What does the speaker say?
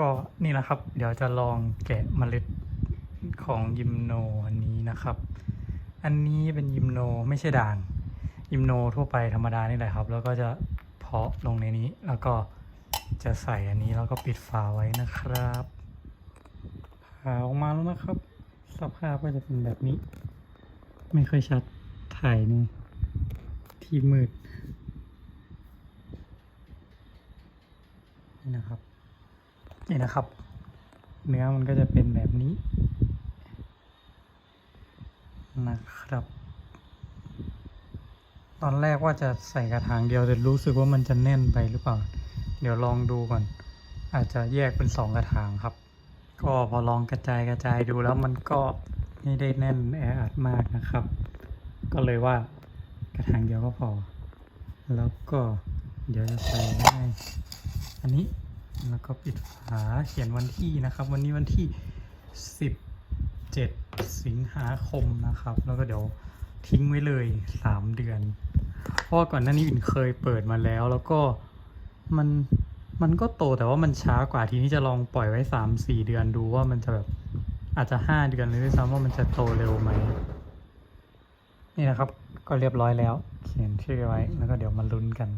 ก็นี่นะครับ เดี๋ยวจะลองแกะเมล็ดของยิมโนอันนี้นะครับ อันนี้เป็นยิมโนไม่ใช่ด่าง ยิมโนทั่วไปธรรมดานี่แหละครับ แล้วก็จะเพาะลงในนี้ แล้วก็จะใส่อันนี้แล้วก็ปิดฝาไว้นะครับผ่าออกมาแล้วนะครับ สภาพก็จะเป็นแบบนี้ ไม่ค่อยชัดถ่ายในที่มืดนี่นะครับ นี่นะครับ เนื้อมันก็จะเป็นแบบนี้ นะครับ ตอนแรกว่าจะใส่กระถางเดียวแต่รู้สึกว่ามันจะแน่นไปหรือเปล่า เดี๋ยวลองดูก่อน อาจจะแยกเป็นสองกระถางครับ ก็พอลองกระจายกระจายดูแล้วมันก็ไม่ได้แน่นแออัดมากนะครับ ก็เลยว่ากระถางเดียวก็พอ แล้วก็เดี๋ยวจะใส่ให้อันนี้ แล้วก็ปิดฝาเขียนวันที่นะครับ วันนี้วันที่ 17 สิงหาคมนะครับ แล้วก็เดี๋ยวทิ้งไว้เลย 3 เดือน เพราะว่าก่อนหน้านี้วินเคยเปิดมาแล้ว แล้วก็มันมันก็โตแต่ว่ามันช้ากว่าทีนี้จะลองปล่อยไว้ 3-4 เดือนดูว่ามันจะแบบอาจจะ 5 เดือนเลยด้วยซ้ำว่ามันจะโตเร็วไหมนี่นะครับก็เรียบร้อยแล้ว เขียนชื่อไว้แล้วก็เดี๋ยวมาลุ้นกัน